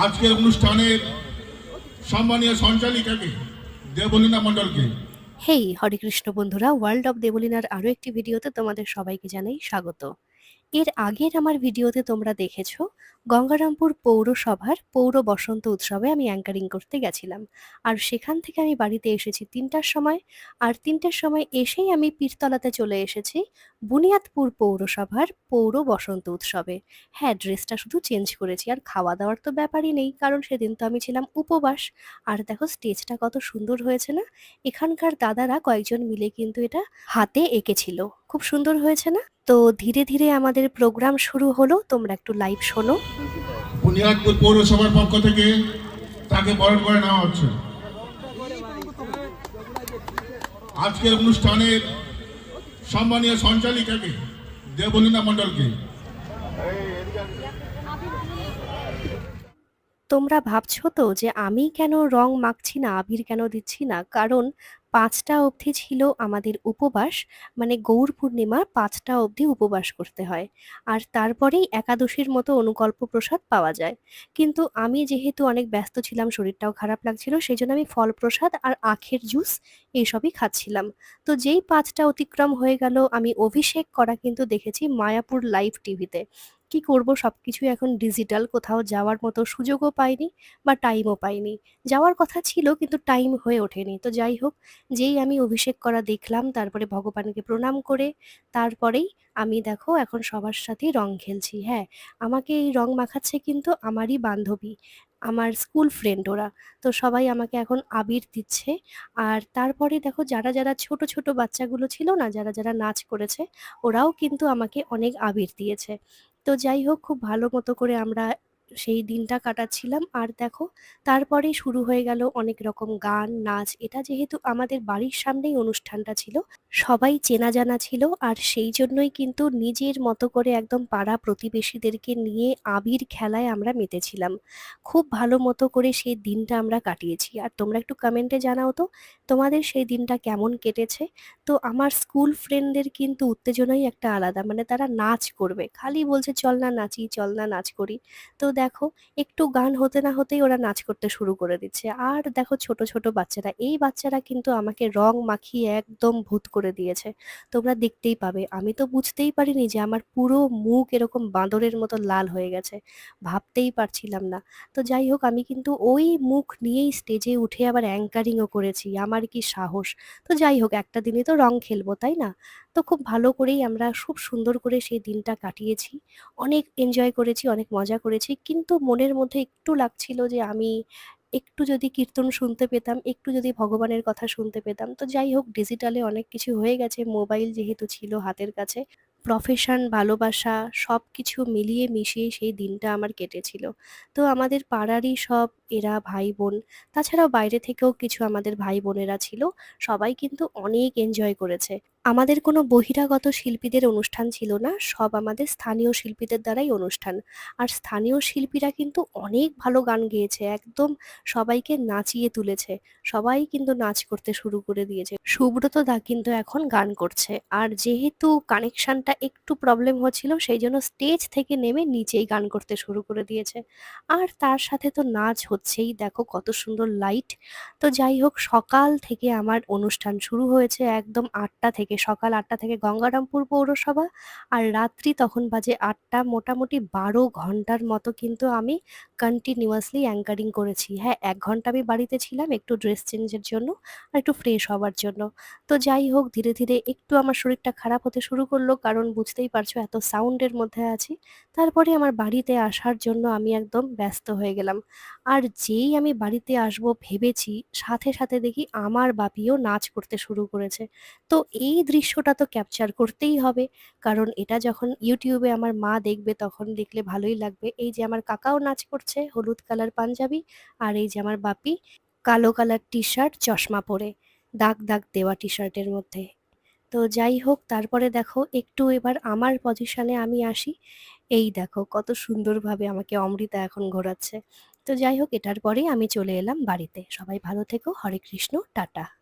আজকের অনুষ্ঠানের সম্মানীয় সঞ্চালিকাকে, দেবলীনা মণ্ডলকে। হেই, হরে কৃষ্ণ বন্ধুরা ওয়ার্ল্ড অফ দেবলিনার আরও একটি ভিডিওতে তোমাদের সবাইকে জানাই স্বাগত। এর আগের আমার ভিডিওতে তোমরা দেখেছ গঙ্গারামপুর পৌরসভার পৌর বসন্ত উৎসবে আমি অ্যাঙ্কারিং করতে গেছিলাম। আর সেখান থেকে আমি বাড়িতে এসেছি তিনটার সময়। আর তিনটার সময় এসেই আমি পীরতলাতে চলে এসেছি বুনিয়াদপুর পৌরসভার পৌর বসন্ত উৎসবে। হ্যাঁ ড্রেসটা শুধু চেঞ্জ করেছি, আর খাওয়া দাওয়ার তো ব্যাপারই নেই, কারণ সেদিন তো আমি ছিলাম উপবাস। আর দেখো স্টেজটা কত সুন্দর হয়েছে না? এখানকার দাদারা কয়েকজন মিলে কিন্তু এটা হাতে এঁকেছিল। খুব সুন্দর হয়েছে না? তো ধীরে ধীরে আমাদের প্রোগ্রাম শুরু হলো, তোমরা একটু লাইভ শোনো। বুনিয়াদপুর পৌরসভার পক্ষ থেকে তাকে বরণ করে নেওয়া হচ্ছে। আজকের অনুষ্ঠানের সম্মানীয় সঞ্চালিকাকে, দেবলীনা মণ্ডলকে। তোমরা ভাবছ তো যে আমি কেন রং মাখছি না, আবির কেন দিচ্ছি না? কারণ পাঁচটা অবধি ছিল আমাদের উপবাস মানে গৌর পূর্ণিমা পাঁচটা অবধি উপবাস করতে হয়। আর তারপরেই একাদশীর মতো অনুকল্প প্রসাদ পাওয়া যায়। কিন্তু আমি যেহেতু অনেক ব্যস্ত ছিলাম, শরীরটাও খারাপ লাগছিল সেই জন্য আমি ফল প্রসাদ আর আখের জুস এইসবই খাচ্ছিলাম। তো যেই পাঁচটা অতিক্রম হয়ে গেল, আমি অভিষেক করা কিন্তু দেখেছি মায়াপুর লাইভ টিভিতে কি করব? সব কিছুই এখন ডিজিটাল কোথাও যাওয়ার মতো সুযোগও পাইনি বা টাইমও পাইনি। যাওয়ার কথা ছিল কিন্তু টাইম হয়ে ওঠেনি। তো যাই হোক, যেই আমি অভিষেক করা দেখলাম, তারপরে ভগবানকে প্রণাম করে, তারপরেই আমি দেখো এখন সবার সাথেই রং খেলছি। হ্যাঁ আমাকে এই রং মাখাচ্ছে কিন্তু আমারই বান্ধবী, আমার স্কুল ফ্রেন্ড ওরা। তো সবাই আমাকে এখন আবির দিচ্ছে। আর তারপরে দেখো যারা যারা ছোট ছোট বাচ্চাগুলো ছিল না, যারা যারা নাচ করেছে, ওরাও কিন্তু আমাকে অনেক আবির দিয়েছে। তো যাই হোক খুব ভালো মতো করে আমরা সেই দিনটা কাটাচ্ছিলাম। আর দেখো, তারপরে শুরু হয়ে গেল অনেক রকম গান, নাচ। এটা যেহেতু আমাদের বাড়ির সামনেই অনুষ্ঠানটা ছিল, সবাই চেনা জানা ছিল। আর সেই জন্যই কিন্তু নিজের মতো করে একদম পাড়া প্রতিবেশীদেরকে নিয়ে আবির খেলায় আমরা মেতেছিলাম। খুব ভালো মতো করে সেই দিনটা আমরা কাটিয়েছি। আর তোমরা একটু কমেন্টে জানাও তো, তোমাদের সেই দিনটা কেমন কেটেছে? তো আমার স্কুল ফ্রেন্ডদের কিন্তু উত্তেজনাই একটা আলাদা মানে তারা নাচ করবে। খালি বলছে, চল না নাচি, চল না নাচ করি। তো দেখো, একটু গান হতে না হতেই ওরা নাচ করতে শুরু করে দিচ্ছে। আর দেখো ছোট ছোট বাচ্চারা, এই বাচ্চারা কিন্তু আমাকে রং মাখিয়ে একদম ভূত করে দিয়েছে। তোমরা দেখতেই পাবে, আমি তো বুঝতেই পারিনি যে আমার পুরো মুখ এরকম বাঁদরের মতো লাল হয়ে গেছে। ভাবতেই পারছিলাম না। তো যাই হোক, আমি কিন্তু ওই মুখ নিয়েই স্টেজে উঠে আবার অ্যাঙ্কারিংও করেছি। আমার কি সাহস? তো যাই হোক, একটা দিনে তো রং খেলব, তাই না? তো খুব ভালো করেই আমরা খুব সুন্দর করে সেই দিনটা কাটিয়েছি। অনেক এনজয় করেছি, অনেক মজা করেছি। কিন্তু মনের মধ্যে একটু লাগছিল যে আমি একটু যদি কীর্তন শুনতে পেতাম, একটু যদি ভগবানের কথা শুনতে পেতাম। তো যাই হোক ডিজিটালে অনেক কিছু হয়ে গেছে। মোবাইল যেহেতু ছিল হাতের কাছে প্রফেশন ভালোবাসা সব কিছু মিলিয়ে মিশিয়ে সেই দিনটা আমার কেটেছিল। তো আমাদের পাড়ারই সব এরা ভাই বোন, তাছাড়াও বাইরে থেকেও কিছু আমাদের ভাই বোনেরা ছিল, সবাই কিন্তু অনেক এনজয় করেছে। আমাদের কোনো বহিরাগত শিল্পীদের অনুষ্ঠান ছিল না, সব আমাদের স্থানীয় শিল্পীদের দ্বারাই অনুষ্ঠান। আর স্থানীয় শিল্পীরা কিন্তু অনেক ভালো গান গেয়েছে, একদম সবাইকে নাচিয়ে তুলেছে, সবাই কিন্তু নাচ করতে শুরু করে দিয়েছে। সুব্রত দা কিন্তু এখন গান করছে, আর যেহেতু কানেকশনটা একটু প্রবলেম হচ্ছিল, সেই জন্য স্টেজ থেকে নেমে নিচেই গান করতে শুরু করে দিয়েছে। আর তার সাথে তো নাচ হচ্ছেই, দেখো কত সুন্দর লাইট। তো যাই হোক, সকাল থেকে আমার অনুষ্ঠান শুরু হয়েছে, একদম আটটা থেকে। সকাল আটটা থেকে গঙ্গারামপুর পৌরসভা আর রাত্রি তখন বাজে আটটা। মোটামুটি বারো ঘণ্টার মতো কিন্তু আমি কন্টিনিউয়াসলি অ্যাঙ্কারিং করেছি। হ্যাঁ এক ঘণ্টা আমি বাড়িতে ছিলাম একটু ড্রেস চেঞ্জের জন্য আর একটু ফ্রেশ হওয়ার জন্য। তো যাই হোক, ধীরে ধীরে একটু আমার শরীরটা খারাপ হতে শুরু করল কারণ বুঝতেই পারছ এত সাউন্ডের মধ্যে আছি। তারপরে আমার বাড়িতে আসার জন্য আমি একদম ব্যস্ত হয়ে গেলাম। আর যেই আমি বাড়িতে আসব ভেবেছি, সাথে সাথে দেখি আমার বাপিও নাচ করতে শুরু করেছে। তো এই দৃশ্যটা তো ক্যাপচার করতেই হবে। কারণ এটা যখন ইউটিউবে আমার মা দেখবে, তখন দেখলে ভালোই লাগবে। এই যে আমার কাকাও নাচ করছে, হলুদ কালার পাঞ্জাবি, আর এই যে আমার বাপি, কালো কালার টি শার্ট চশমা পরে, দাগ দাগ দেওয়া টি শার্টের মধ্যে। তো যাই হোক, তারপরে দেখো, একটু এবার আমার পজিশনে আমি আসি। এই দেখো, কত সুন্দরভাবে আমাকে অমৃতা এখন ঘোরাচ্ছে। তো যাই হোক, এটার পরেই আমি চলে এলাম বাড়িতে। সবাই ভালো থেকো, হরে কৃষ্ণ, টাটা।